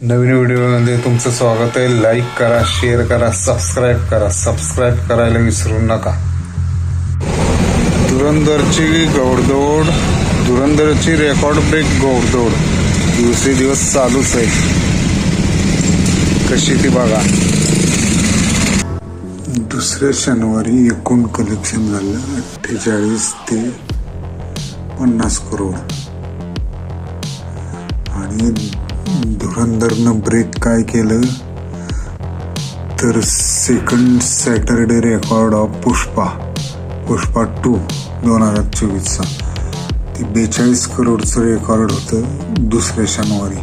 नवीन व्हिडिओमध्ये तुमचं स्वागत आहे. लाईक करा शेअर करा सबस्क्राईब करा. सबस्क्राईब करायला विसरू नका. धुरंधरची गौडदौड धुरंधरची रेकॉर्ड ब्रेक गौडदौड. दिवसेदिवस चालूच आहे. कशी ती बघा. दुसऱ्या शनिवारी एकूण कलेक्शन झालं अठ्ठेचाळीस ते पन्नास करोड आणि धुरंधरनं ब्रेक काय केलं? तर second Saturday record of Pushpa. Pushpa two दोन हजार चोवीसचा. ते बेचाळीस करोडचं रेकॉर्ड होतं दुसऱ्या शनिवारी.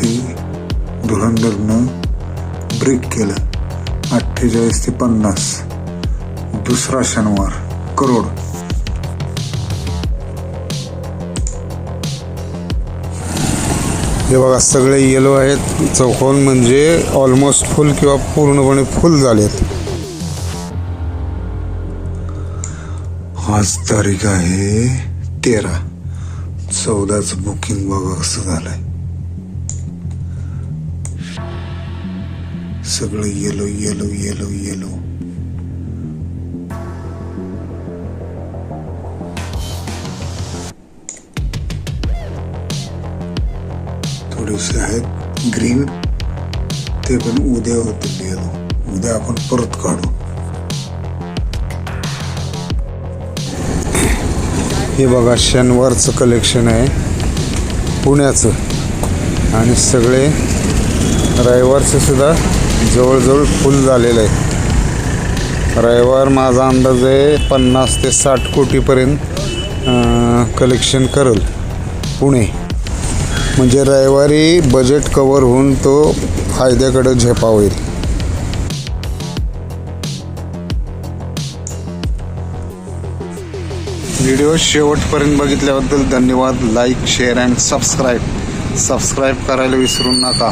ते धुरंधरनं ब्रेक केलं. अठ्ठेचाळीस ते पन्नास. दुसरा शनिवार करोड. हे बघा सगळे येलो आहेत. चौकोन म्हणजे ऑलमोस्ट फुल किंवा पूर्णपणे फुल झालेत. आज तारीख आहे तेरा. चौदाच बुकिंग बघा कसं झालंय. सगळं येलो येलो येलो येलो थोडेसे आहेत. ग्रीन ते पण उद्या होतील उद्या आपण परत काढू. हे बघा शनिवारचं कलेक्शन आहे. पुण्याचं. आणि सगळे रविवारचं सुद्धा जवळजवळ फुल झालेलं आहे. रविवार माझा अंदाज आहे पन्नास ते साठ कोटीपर्यंत कलेक्शन करेल पुणे. म्हणजे रविवारी बजेट कवर होऊन तो फायद्याकडे झेपा होईल. व्हिडिओ शेवटपर्यंत बघितल्याबद्दल धन्यवाद. Like share and subscribe subscribe करायला विसरू नका.